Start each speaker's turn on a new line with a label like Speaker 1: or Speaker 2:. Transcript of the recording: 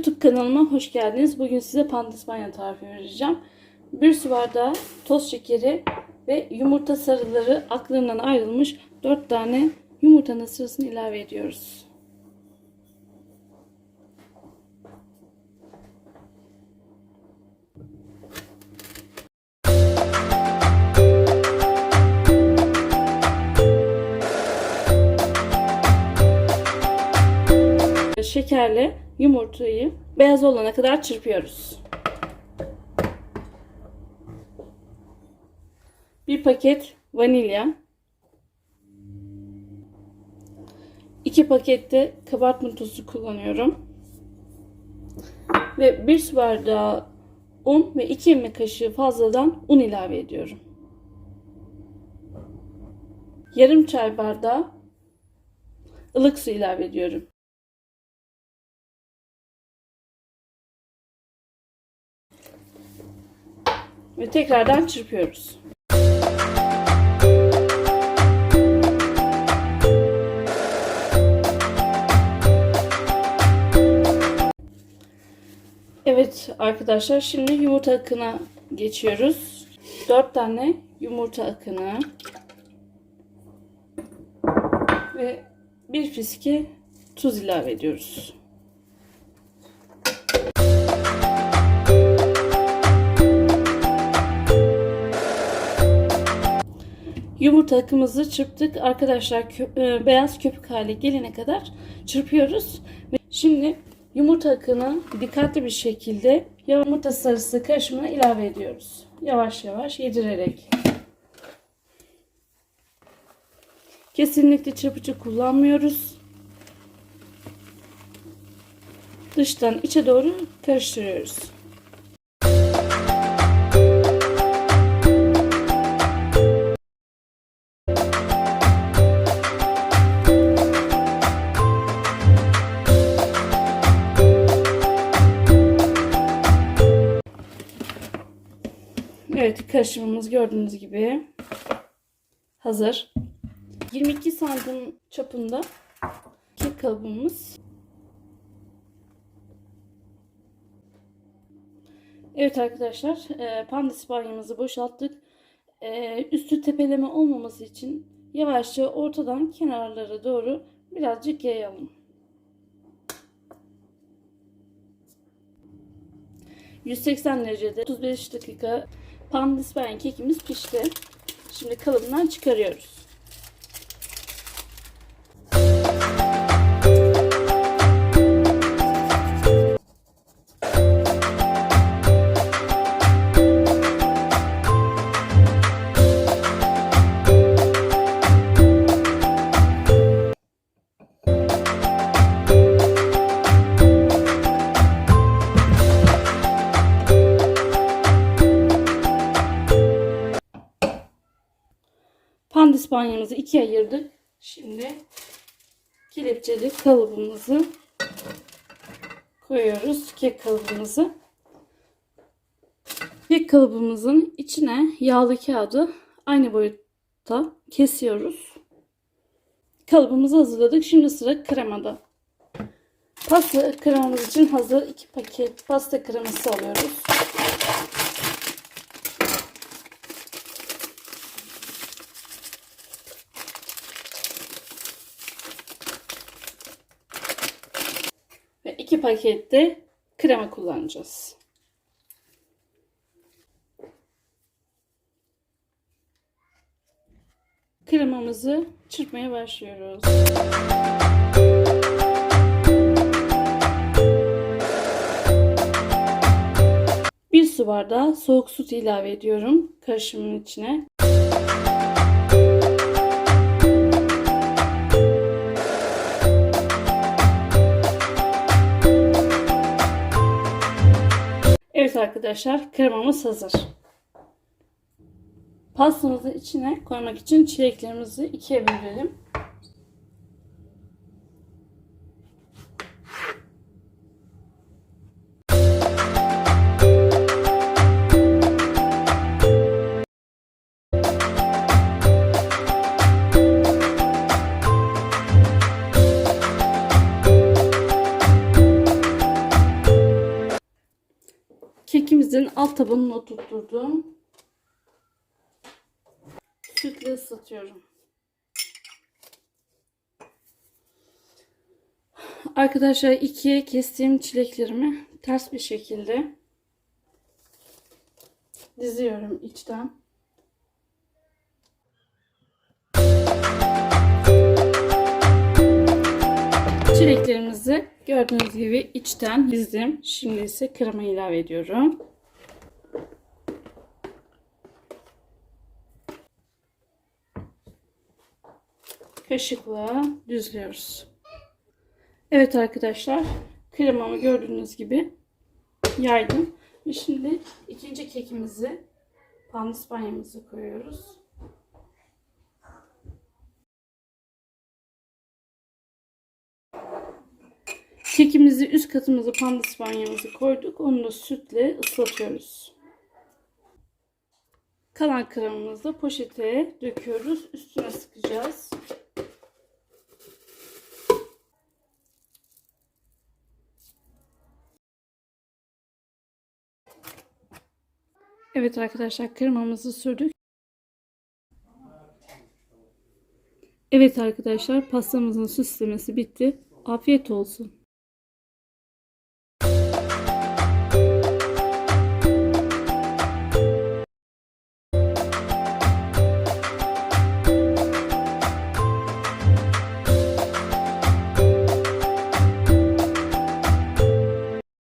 Speaker 1: YouTube kanalıma hoş geldiniz. Bugün size pandispanya tarifi vereceğim. Bir su bardağı toz şekeri ve yumurta sarıları aklından ayrılmış 4 tane yumurtanın sırasını ilave ediyoruz. Şekerle yumurtayı beyaz olana kadar çırpıyoruz. Bir paket vanilya. 2 pakette kabartma tozu kullanıyorum. Ve 1 su bardağı un ve 2 yemek kaşığı fazladan un ilave ediyorum. Yarım çay bardağı ılık su ilave ediyorum. Ve tekrardan çırpıyoruz. Evet arkadaşlar şimdi yumurta akına geçiyoruz. 4 tane yumurta akını ve bir fiske tuz ilave ediyoruz. Yumurta akımızı çırptık. Arkadaşlar kö- e, beyaz köpük hale gelene kadar çırpıyoruz. Şimdi yumurta akını dikkatli bir şekilde yumurta sarısı karışımına ilave ediyoruz. Yavaş yavaş yedirerek. Kesinlikle çırpıcı kullanmıyoruz. Dıştan içe doğru karıştırıyoruz. Evet karışımımız gördüğünüz gibi hazır. 22 santim çapında kek kalıbımız. Evet arkadaşlar e, pandispanyamızı boşalttık. E, üstü tepeleme olmaması için yavaşça ortadan kenarlara doğru birazcık yayalım. 180 derecede 35 dakika pandispanya kekimiz pişti. Şimdi kalıbından çıkarıyoruz. Pandispanyamızı ikiye ayırdık. Şimdi kelepçeli kalıbımızı koyuyoruz. Kek kalıbımızı. Kek kalıbımızın içine yağlı kağıdı aynı boyutta kesiyoruz. Kalıbımızı hazırladık. Şimdi sıra kremada. Pasta kremamız için hazır 2 paket pasta kreması alıyoruz. Ve 2 pakette krema kullanacağız. Kremamızı çırpmaya başlıyoruz. Bir su bardağı soğuk süt ilave ediyorum karışımın içine. Arkadaşlar kremamız hazır. Pastamızı içine koymak için çileklerimizi ikiye bölelim. Kekimizin alt tabanını oturtturdum. Sütle ısıtıyorum. Arkadaşlar ikiye kestiğim çileklerimi ters bir şekilde diziyorum içten. Çileklerimizi gördüğünüz gibi içten dizdim. Şimdi ise krema ilave ediyorum. Kaşıkla düzlüyoruz. Evet arkadaşlar kremamı gördüğünüz gibi yaydım. Ve şimdi ikinci kekimizi pandispanyamızı koyuyoruz. Kekimizi üst katımıza pandispanyamızı koyduk. Onu da sütle ıslatıyoruz. Kalan kremamızı poşete döküyoruz. Üstüne sıkacağız. Evet arkadaşlar kremamızı sürdük. Evet arkadaşlar pastamızın süslemesi bitti. Afiyet olsun.